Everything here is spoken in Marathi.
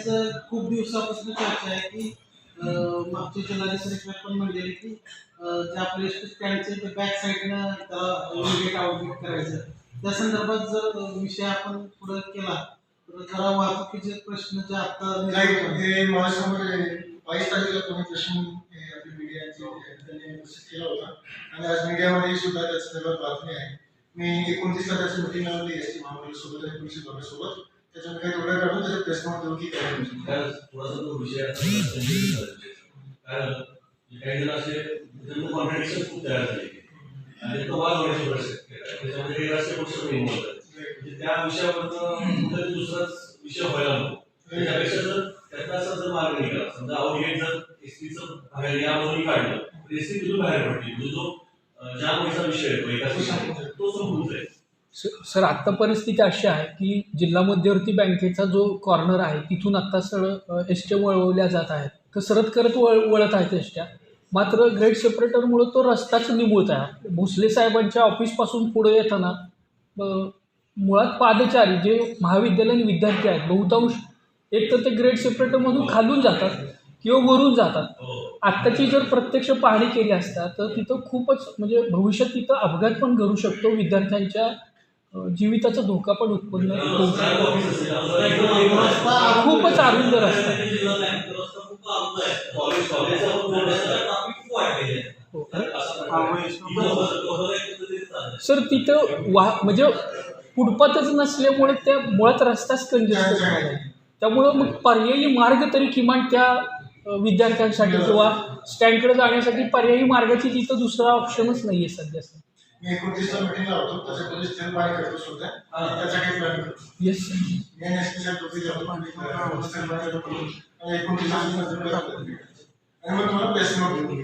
स्टँडचं खूप दिवसापासून चर्चा आहे की अं, मागच्या जिल्हाधिकारी पण म्हणलेले की जे आपले स्टँडचे ते बॅक साईडनं त्याला इनगेट आउटगेट करायचं. त्या संदर्भात जर विषय आपण पुढे केला तर जरा वाहतुकीचे प्रश्न जे आता माझ्यासमोर बावीस तारखेला कोणी प्रश्न हे केला होता. आणि आज मीडियामध्ये सुद्धा त्या संदर्भात बातमी आहे. मी एकोणतीसला त्याची मिटिंग लावली एस टी महामंडळासोबत आणि पोलीस विभागासोबत त्याच्यामध्ये काही तोडगा प्रेस देऊ की काय होईल. थोडासा तो विषय कारण काही जण असे त्यांना खूप तयार झाले. आणि तो वाद होण्याची पण त्याच्यामध्ये काही राष्ट्रीय पक्ष नाही म्हणजे त्या विषयावर कुठेतरी दुसराच विषय व्हायला नको. त्यापेक्षा जर त्यातला असा जर मार्ग निघाला समजा आउटगेट जर एसटीचं बाहेर यामधून काढलं तर एसटी तिथून बाहेर पडली म्हणजे जो ज्या मुलीचा विषय येतो एका तो संपून जाईल. स- सर आत्ता परिस्थिती अशी आहे की जिल्हा मध्यवर्ती बँकेचा जो कॉर्नर आहे तिथून आत्ता सरळ एसट्या वळवल्या जात आहेत. तर सरत करत वळ वळत आहेत एसट्या. मात्र ग्रेड सेपरेटरमुळं तो रस्ताच निमुळत आहे. भोसले साहेबांच्या ऑफिसपासून पुढे येताना मुळात पादचारी जे महाविद्यालयीन विद्यार्थी आहेत बहुतांश एक तर ते ग्रेड सेपरेटरमधून खालून जातात किंवा वरून जातात. आत्ताची जर प्रत्यक्ष पाहणी केली असता तर तिथं खूपच म्हणजे भविष्यात तिथं अपघात पण घडू शकतो विद्यार्थ्यांच्या जीविताचा धोका पण उत्पन्न खूपच आनंद रस्ता. हो, सर तिथं वा म्हणजे फुटपाथच नसल्यामुळे त्या मुळात रस्ताच कंजेस्टेड आहे त्यामुळं मग पर्यायी मार्ग तरी किमान त्या विद्यार्थ्यांसाठी किंवा स्टँडकडे जाण्यासाठी पर्यायी मार्गाची तिथं दुसरा ऑप्शनच नाही आहे सध्या सर. मी एकोणतीसला मिटिंग लावतो त्याच्या पोलीस तेल पाणी करतो सुद्धा काही प्लॅन करतो मी आणि एस टी साहेब दोघे जातो आणि एकोणतीसला आणि मग तुम्हाला प्रेस नोट देऊ की